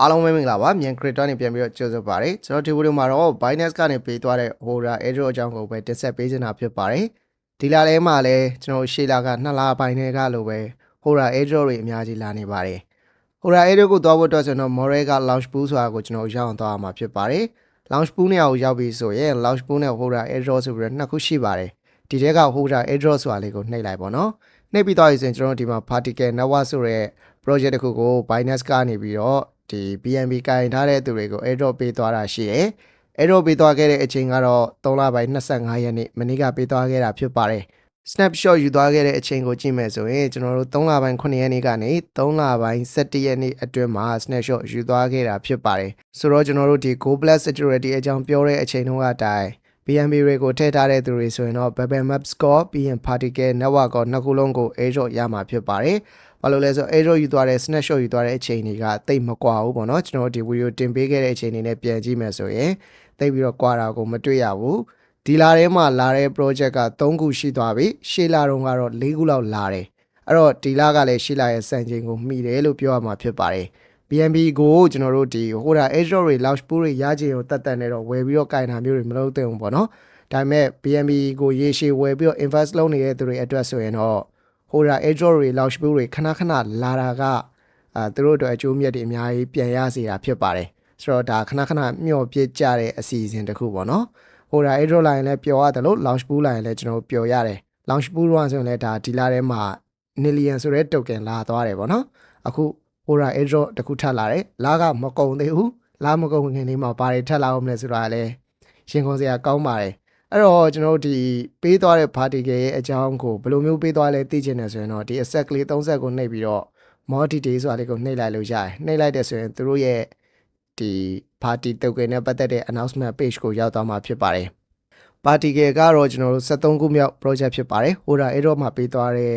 အားလုံးပဲမင်္ဂလာပါမြန် creator နဲ့ပြန်ပြီးတော့ကြိုဆိုပါရစေကျွန်တော်ဒီဗီဒီယိုမှာတော့ Binance ကနေပေးသွားတဲ့ Hora Airdrop အကြောင်းကိုပဲတင်ဆက်ပေးချင်တာဖြစ်ပါတယ်ဒီလာလဲမှာလဲကျွန်တော်ရှေ့လာကနှစ်လပိုင်းထဲကလိုပဲ Hora Airdrop တွေအများကြီးလာနေပါတယ် Hora Airdrop ကိုသွားဖို့အတွက်ဆိုတော့ Moral က Launch Pool ဆိုတာကိုကျွန်တော်ရောက်အောင်သွားရမှာဖြစ်ပါတယ် Launch Pool နေရာကိုရောက်ပြီဆိုရင် Launch Pool နဲ့ Hora Airdrop ဆိုပြီးတော့နှစ်ခုရှိပါတယ်ဒီထဲက Hora Airdrop ဆိုတာလေးကိုနှိပ်လိုက်ပါတော့နှိပ်ပြီးသွားပြီဆိုရင်ကျွန်တော်တို့ဒီမှာ Particle Network ဆိုတဲ့ project တစ်ခုကို Binance ကနေပြီးတော့ ဒီ BNB ကင်ထားတဲ့သူတွေကို airdrop ပေးသွားတာရှိတယ်။ airdrop ပေးသွားခဲ့တဲ့အချိန်ကတော့3လပိုင်း25ရက်နေ့မနေ့ကပေးသွားခဲ့တာဖြစ်ပါတယ်။ snapshot ယူသွားခဲ့တဲ့အချိန်ကိုကြည့်မယ်ဆိုရင်ကျွန်တော်တို့3လပိုင်း9ရက်နေ့ကနေ3လပိုင်း17ရက်နေ့အတွင်းမှာ snapshot ယူသွားခဲ့တာဖြစ်ပါတယ်။ဆိုတော့ကျွန်တော်တို့ဒီ Go Plus Security အကြောင်းပြောတဲ့အချိန်တုန်းကအတိုင်း BNB တွေကိုထည့်ထားတဲ့သူတွေဆိုရင်တော့ Bubble Map Score ပြီးရင် Particle Network ကိုနှစ်ခုလုံးကို airdrop ရမှာဖြစ်ပါတယ်။ ဘာလို့လဲဆိုတော့ airdrop ယူသွားတဲ့ snapshot ယူသွားတဲ့အချိန်တွေကတိတ်မကွာဘူးပေါ့နော်ကျွန်တော်တို့ဒီ video တင်ပေးခဲ့တဲ့အချိန်တွေနဲ့ပြန်ကြည့်မယ်ဆိုရင်တိတ်ပြီးတော့ကွာတာကိုမတွေ့ရဘူးဒီလာထဲမှာလာတဲ့ project က3ခုရှိသွားပြီရှေ့လာတော့ကတော့4ခုလောက်လာတယ်အဲ့တော့ဒီလာကလည်းရှေ့လာရဲ့စံချိန်ကိုမှီတယ်လို့ပြောရမှာဖြစ်ပါတယ် BNB ကိုကျွန်တော်တို့ဒီဟိုတာ airdrop တွေ launch pool တွေရချင်ကိုတတ်တတ်နေတော့ဝယ်ပြီးတော့ကင်တာမျိုးတွေမလုပ်သင့်ဘူးပေါ့နော်ဒါပေမဲ့ BNB ကိုရေရှည်ဝယ်ပြီးတော့ invest လုပ်နေတဲ့သူတွေအတွက်ဆိုရင်တော့ ဟိုတာ airdrop တွေ launch pool တွေခဏခဏလာတာကအာသူတို့အတွက်အကျိုးမြတ်တွေအများကြီးပြန်ရစေတာဖြစ်ပါတယ်ဆိုတော့ဒါခဏခဏမျှော်ပြစ်ကြတဲ့အစီအစဉ်တစ်ခုပေါ့နော်ဟိုတာ airdrop လာရင်လည်းပျော်ရတယ်လို့ launch pool လာရင်လည်းကျွန်တော်တို့ပျော်ရတယ် launch pool တော့ဆိုရင်လည်းဒါဒီလာထဲမှာ Nillion ဆိုတဲ့ token လာသွားတယ်ပေါ့နော်အခု Hora airdrop တစ်ခုထပ်လာတယ်လာကမကုံသေးဘူးလာမကုံခင်လေးမှာဘာတွေထပ်လာအောင်မလဲဆိုတာလည်းရှင်းကုန်စရာကောင်းပါတယ် အဲ့တော့ကျွန်တော်တို့ဒီပေးသွားတဲ့ party ရဲ့အကြောင်းကိုဘယ်လိုမျိုးပေးသွားလဲသိချင်တယ်ဆိုရင်တော့ဒီ asset ကလေး30ကိုနှိပ်ပြီးတော့ more detail ဆိုတာလေးကိုနှိပ်လိုက်လို့ရတယ်နှိပ်လိုက်တဲ့ဆိုရင်သူတို့ရဲ့ဒီ party token နဲ့ပတ်သက်တဲ့ announcement page ကိုရောက်သွားမှာဖြစ်ပါတယ်ပါတီကယ်ကတော့ကျွန်တော်တို့73ခုမြောက် project ဖြစ်ပါတယ်။ Hora Airdrop မှာပေးသွားတဲ့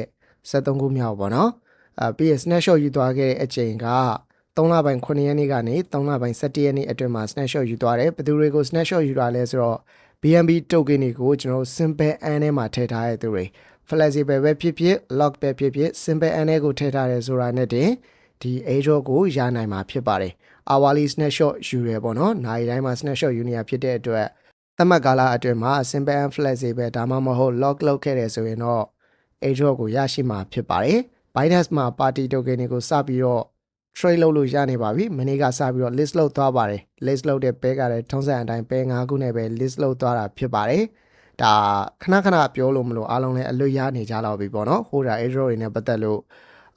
73ခုမြောက်ပေါ့နော်။အာပြီးရင် snapshot ယူသွားခဲ့တဲ့အချိန်က3လပိုင်း9ရက်နေ့ကနေ3လပိုင်း17ရက်နေ့အတွင်းမှာ snapshot ယူသွားတယ်။ဘယ်သူတွေကို snapshot ယူတာလဲဆိုတော့ BNB token တွေကိုကျွန်တော်တို့ simple n ထဲမှာထည့်ထားတဲ့သူတွေ flexible ပဲဖြစ်ဖြစ် lock ပဲဖြစ်ဖြစ် simple n ထဲကိုထည့်ထားတယ်ဆိုတာနဲ့တင်ဒီ airdrop ကိုရနိုင်မှာဖြစ်ပါတယ်။ hourly snapshot ယူရပေါ့နော်။နိုင်တိုင်းမှာ snapshot ယူနေရဖြစ်တဲ့အတွက်သတ်မှတ်ကာလအတွင်းမှာ simple and flexible ဒါမှမဟုတ် lock လုပ်ခဲ့တယ်ဆိုရင်တော့ airdrop ကိုရရှိမှာဖြစ်ပါတယ်။ Binance မှာ party token တွေကိုစပြီးတော့ trade လုပ်လို့ရနေပါပြီ။မနေ့ကစပြီးတော့ list လုပ်သွားပါတယ်။ list လုပ်တဲ့ pair ကလည်းထုံးစံအတိုင်း pair 5ခုနဲ့ပဲ list လုပ်သွားတာဖြစ်ပါတယ်။ဒါခဏခဏပြောလို့မလို့အားလုံးလည်းအလွတ်ရနေကြတော့ပြီပေါ့နော်။ဟိုဒါ airdrop တွေနဲ့ပတ်သက်လို့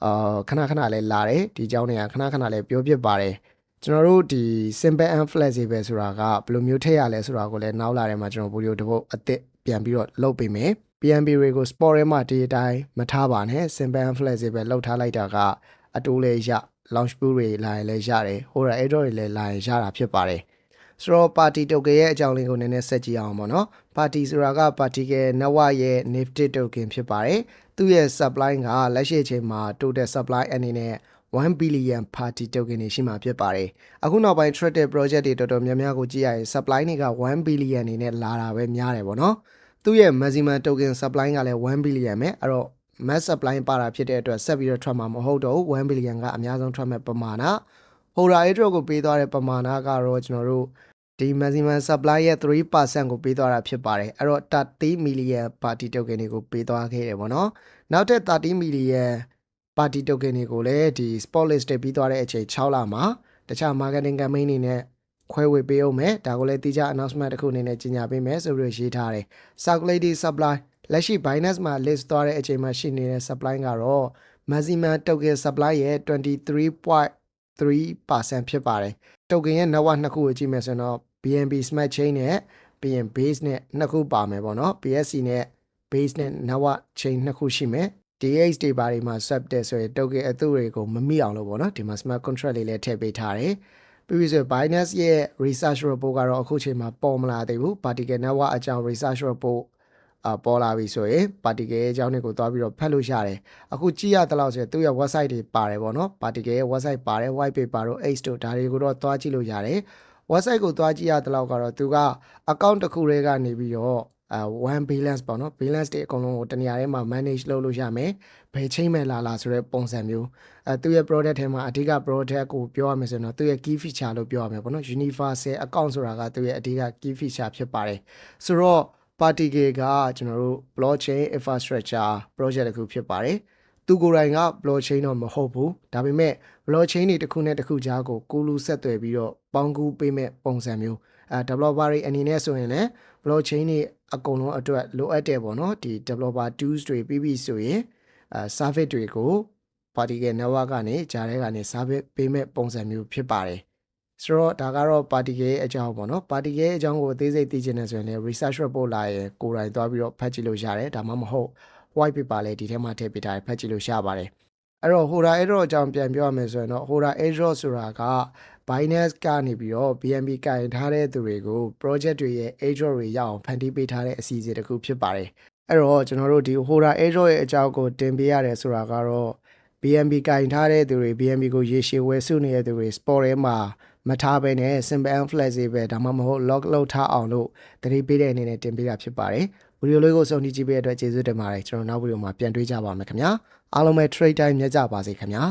အာခဏခဏလည်းလာတယ်ဒီကြောင်းတွေကခဏခဏလည်းပြောပြပါတယ်။ကျွန်တော်တို့ဒီ simple and flexible ဆိုတာကဘယ်လိုမျိုးထည့်ရလဲဆိုတာကိုလည်းနောက်လာတယ်မှာကျွန်တော်ဗီဒီယိုတစ်ပုတ်အစ်စ်ပြန်ပြီးတော့လုပ်ပေးမယ် PNB တွေကို sport ထဲမှာဒီအတိုင်းမထားပါနဲ့ simple and flexible လောက်ထားလိုက်တာကအတိုးလေးရ launch pool တွေလာရင်လည်းရတယ်ဟိုရာ airdrop တွေလည်းလာရင်ရတာဖြစ်ပါတယ်ဆိုတော့ party token ရဲ့အကြောင်းလေးကိုနည်းနည်းဆက်ကြည့်အောင်ပေါ့နော် party ဆိုတာက party ရဲ့ network ရဲ့ nifty token ဖြစ်ပါတယ်သူ့ရဲ့ supply ကလက်ရှိအချိန်မှာ total supply အနေနဲ့1 billion party token တွေရှိမှာဖြစ်ပါတယ်အခုနောက်ပိုင်း traded project တွေတော်တော်များများကိုကြည့်ရရင် supply တွေက1 billion နေနဲ့လာတာပဲများတယ်ပေါ့နော်သူ့ရဲ့ maximum token supply ကလည်း1 billion ပဲအဲ့တော့ mass supply ပါတာဖြစ်တဲ့အတွက်ဆက်ပြီးတော့ထွက်မှာမဟုတ်တော့ဘူး1 billion ကအများဆုံးထွက်မဲ့ပမာဏ Hora Airdrop ကိုပေးသွားတဲ့ပမာဏကတော့ကျွန်တော်တို့ဒီ maximum supply ရဲ့3%ကိုပေးသွားတာဖြစ်ပါတယ်အဲ့တော့30 million party token တွေကိုပေးသွားခဲ့တယ်ပေါ့နော်နောက်ထပ်30 million party token တွေကိုလည်းဒီ spot list တွေပြီးသွားတဲ့အချိန်6လမှာတခြား marketing campaign တွေနဲ့ခွဲဝေပေးအောင်မယ်ဒါကိုလည်းတိကျ announcement တစ်ခုအနေနဲ့ကြီးညာပေးမယ်ဆိုပြီးရေးထားတယ် circulating supply လက်ရှိ Binance မှာ list သွားတဲ့အချိန်မှာရှိနေတဲ့ supply ကတော့ maximum token supply ရဲ့23.3%ဖြစ်ပါတယ် token ရဲ့ network နှစ်ခုကိုကြည့်မယ်ဆိုတော့ BNB Smart Chain နဲ့ပြီးရင် base နဲ့နှစ်ခုပါမယ်ပေါ့နော် BSC နဲ့ base နဲ့ network chain နှစ်ခုရှိမယ် DH တွေဘာတွေမှာ swap တဲ့ဆိုရင် token အတုတွေကိုမမိအောင်လို့ပေါ့နော်ဒီမှာ smart contract လေးလည်းထည့်ပေးထားတယ်ပြီးပြီဆို Binance ရဲ့ research report ကတော့အခုချိန်မှာပေါ်မလာသေးဘူး particle network အကြောင်း research report အာ ပေါ်လာပြီဆိုရင် particle ရဲ့အကြောင်းတွေကိုသွားပြီးတော့ဖတ်လို့ရတယ်အခုကြည့်ရတဲ့လောက်ဆိုရင်သူ့ရဲ့ website တွေပါတယ်ပေါ့နော် particle ရဲ့ website ပါတယ် white paper တို့ H တို့ဒါတွေကိုတော့သွားကြည့်လို့ရတယ် website ကိုသွားကြည့်ရတဲ့လောက်ကတော့သူက account တစ်ခုတည်းကနေပြီးတော့အာ1 balance ပေါ့နော် balance တွေအကုန်လုံးကိုတနေရာထဲမှာ manage လုပ်လို့ရမယ်ဘယ်ချိန်မဲ့လာလာဆိုတဲ့ပုံစံမျိုးအဲသူ့ရဲ့ product ထဲမှာအဓိက product ကိုပြောရမယ်ဆိုရင်တော့သူ့ရဲ့ key feature လို့ပြောရမယ်ပေါ့နော် universal account ဆိုတာကသူ့ရဲ့အဓိက key feature ဖြစ်ပါတယ်ဆိုတော့ party K ကကျွန်တော်တို့ blockchain infrastructure project တစ်ခုဖြစ်ပါတယ်သူကိုယ်တိုင်က blockchain တော့မဟုတ်ဘူးဒါပေမဲ့ blockchain တွေတစ်ခုနဲ့တစ်ခုကြားကိုကူးလူဆက်သွယ်ပြီးတော့ပေါင်းကူးပေးမဲ့ပုံစံမျိုးအဲ developer တွေအနေနဲ့ဆိုရင်လည်း blockchain တွေအကုန်လုံးအတွက်လိုအပ်တယ်ပေါ့နော်ဒီ developer tools တွေပြီးပြီဆိုရင်အဲ service တွေကို party က network ကနေကြားထဲကနေ service ပေးမဲ့ပုံစံမျိုးဖြစ်ပါတယ် ဆိုတော့ဒါကတော့ party ရဲ့အကြောင်းပေါ့နော် party ရဲ့အကြောင်းကိုအသေးစိတ်သိချင်တယ်ဆိုရင်လည်း research report လာရင်ကိုယ်တိုင်သွားပြီးတော့ဖတ်ကြည့်လို့ရတယ်ဒါမှမဟုတ် white paper လည်းဒီထဲမှာထည့်ပေးထားတယ်ဖတ်ကြည့်လို့ရပါတယ်အဲ့တော့ Hoda Airdrop အကြောင်းပြန်ပြောရမယ်ဆိုရင်တော့ Hoda Airdrop ဆိုတာက Binance ကနေပြီးတော့ BNB ကင်ထားတဲ့သူတွေကို project တွေရဲ့ airdrop တွေရအောင်ဖန်တီးပေးထားတဲ့အစီအစဉ်တစ်ခုဖြစ်ပါတယ်အဲ့တော့ကျွန်တော်တို့ဒီ Hoda airdrop ရဲ့အကြောင်းကိုတင်ပေးရတယ်ဆိုတာကတော့ BNB ကင်ထားတဲ့သူတွေ BNB ကိုရေရှည်ဝယ်စုနေတဲ့သူတွေ sport ထဲမှာ မထားဘဲနဲ့ simple and flexible ဒါမှမဟုတ် lock လုပ်ထားအောင်လို့တတိပေးတဲ့အနေနဲ့တင်ပေးတာဖြစ်ပါတယ်ဗီဒီယိုလေးကိုစုံကြည့်ကြည့်ပေးတဲ့အတွက်ကျေးဇူးတင်ပါတယ်ကျွန်တော်နောက်ဗီဒီယိုမှာပြန်တွေ့ကြပါမယ်ခင်ဗျာအားလုံးပဲ trade time မြတ်ကြပါစေခင်ဗျာ